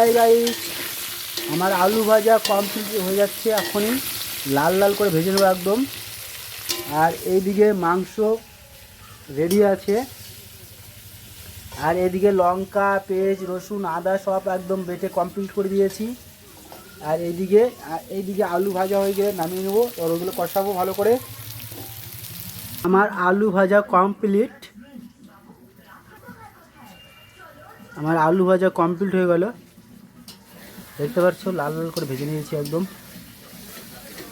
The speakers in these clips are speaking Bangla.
হাই গাইস আমার আলু ভাজা কমপ্লিট হয়ে যাচ্ছে এখনই। লাল লাল করে ভেজে নেব একদম। আর এইদিকে মাংস রেডি আছে। আর এদিকে লঙ্কা, পেঁয়াজ, রসুন, আদা সব একদম বেটে কমপ্লিট করে দিয়েছি। আর এইদিকে এইদিকে আলু ভাজা হয়ে গেলে নামিয়ে নেব। আর ওগুলো কষাবো ভালো করে। আমার আলু ভাজা কমপ্লিট আমার আলু ভাজা কমপ্লিট হয়ে গেল। দেখতে পাচ্ছ, লাল লাল করে ভেজে নিয়েছি একদম।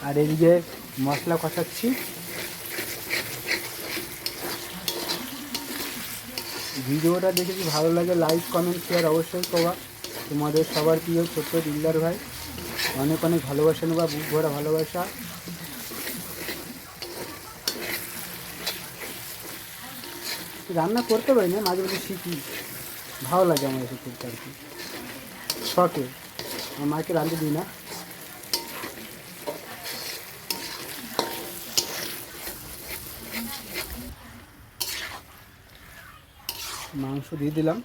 আর এদিকে মশলা কষাচ্ছি। ভিডিওটা দেখে যদি ভালো লাগে লাইক কমেন্ট শেয়ার অবশ্যই করবা। তোমাদের সবার প্রিয় ছোট্ট দিলদার ভাই। অনেক অনেক ভালোবাসা নেবা, বুক ভরা ভালোবাসা। রান্না করতে পারি না, মাঝে মাঝে শিখি। ভালো লাগে আমার এসব করতে আর কি। শখে। মাকে রাঁধতে দিই না। মাংস দিয়ে দিলাম।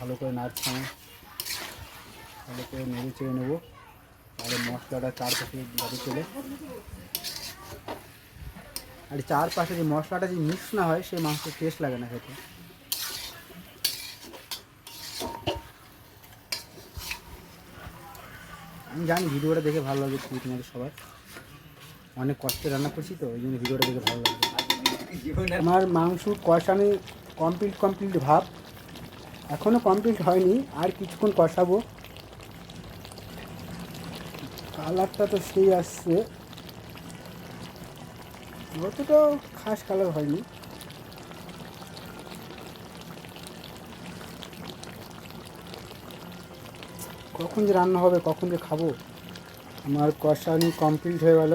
ভালো করে নাড়ছি আমি। ভালো করে নেড়ে চেড়ে নেব। তাহলে মশলাটা চারপাশে যাবে চলে। আর চারপাশে যে মশলাটা যদি মিক্স না হয়, সেই মাংসের টেস্ট লাগে না খেতে। আমি জানি ভিডিওটা দেখে ভালো লাগে তুমি তোমাদের সবার। অনেক কষ্টে রান্না করছি তো ওই জন্য ভিডিওটা দেখে ভালো লাগে। আমার মাংস কষানো কমপ্লিট কমপ্লিট ভাব। এখনও কমপ্লিট হয়নি, আর কিছুক্ষণ কষাবো। কালারটা তো সেই আসছে। অতটাও খাস কালার হয়নি। কখন যে রান্না হবে কখন যে খাব আমার কষানি কমপ্লিট হয়ে গেল।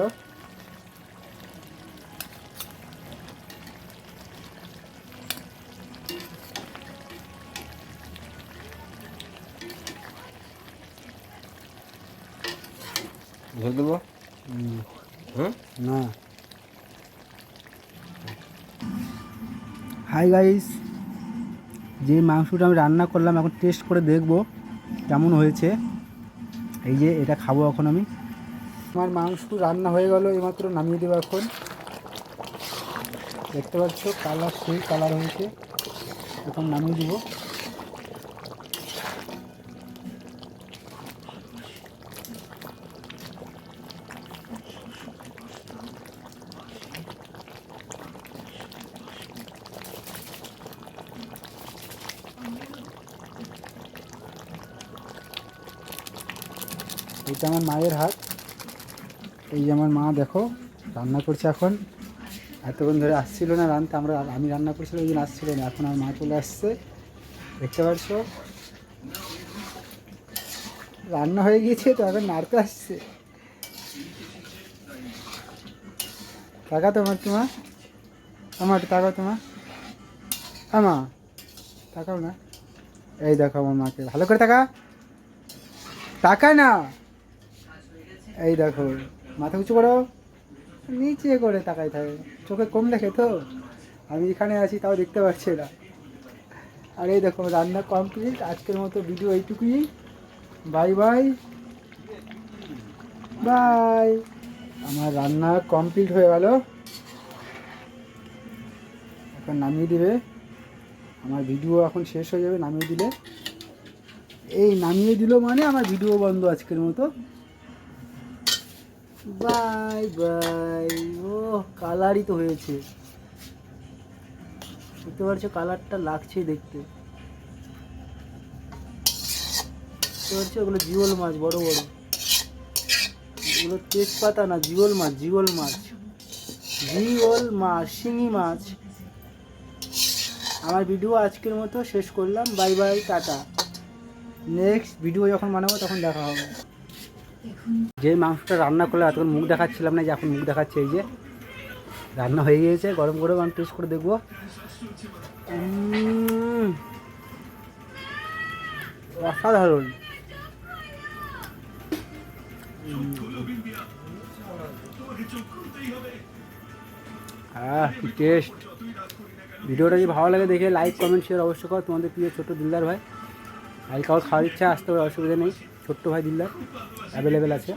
ঝোল দেবো? না। হাই গাইস যে মাংসটা আমি রান্না করলাম এখন টেস্ট করে দেখব। কেমন হয়েছে? এই যে এটা খাব এখন আমি। আমার মাংস রান্না হয়ে গেল এইমাত্র নামিয়ে দেবো এখন। দেখতে পাচ্ছ, কালার সেই কালার হয়েছে। এখন নামিয়ে দিব। এটা আমার মায়ের হাত। এই যে আমার মা, দেখো, রান্না করছে এখন। এতক্ষণ ধরে আসছিল না রান্না, আমরা, আমি রান্না করছিলাম, ওই দিন আসছিল না। এখন আমার মা চলে আসছে। দেখতে পাচ্ছ? রান্না হয়ে গিয়েছে, তো এখন নাড়তে আসছে। টাকা তোমার তোমার আমার টাকা তোমার হ্যাঁ মা তাকাও না। এই দেখো আমার মাকে। ভালো করে টাকা টাকা না। এই দেখো, মাথা উঁচু করো। নিচে করে তাকাই থাকে। চোখে কম দেখে তো? আমি এখানে আছি, তাও দেখতে পাচ্ছি না। আর এই দেখো, রান্না কমপ্লিট আজকের মতো ভিডিও এইটুকুই। বাই বাই বাই আমার রান্না কমপ্লিট হয়ে গেল। এখন নামিয়ে দিবে। আমার ভিডিও এখন শেষ হয়ে যাবে, নামিয়ে দিলে। এই নামিয়ে দিল মানে আমার ভিডিও বন্ধ আজকের মতো। Bye bye. ও কালারই তো হয়েছে। দেখতে পারছ কালারটা লাগছে দেখতে। দেখতে পাচ্ছ ওগুলো জিওল মাছ, বড় বড়। এগুলো তেজপাতা না, জিওল মাছ জিওল মাছ। জিওল মাছ, শিঙি মাছ। আমার ভিডিও আজকের মতো শেষ করলাম। Bye bye, tata. Next video যখন বানাবো তখন দেখা হবে। যে মাংসটা রান্না করলে এতক্ষণ মুখ দেখাচ্ছিলাম না, যে এখন মুখ দেখাচ্ছে এই যে। রান্না হয়ে গিয়েছে, গরম গরম, আমি টেস্ট করে দেখব। অসাধারণ। টেস্ট ভিডিওটা যদি ভালো লাগে দেখে লাইক কমেন্ট শেয়ার অবশ্যই কর। তোমাদের প্রিয় ছোট্ট দিলদার ভাই কারোর খাওয়ার ইচ্ছা, আসতে হবে অসুবিধা নেই। ছোট্ট ভাই দিল্লার অ্যাভেলেবেল আছে।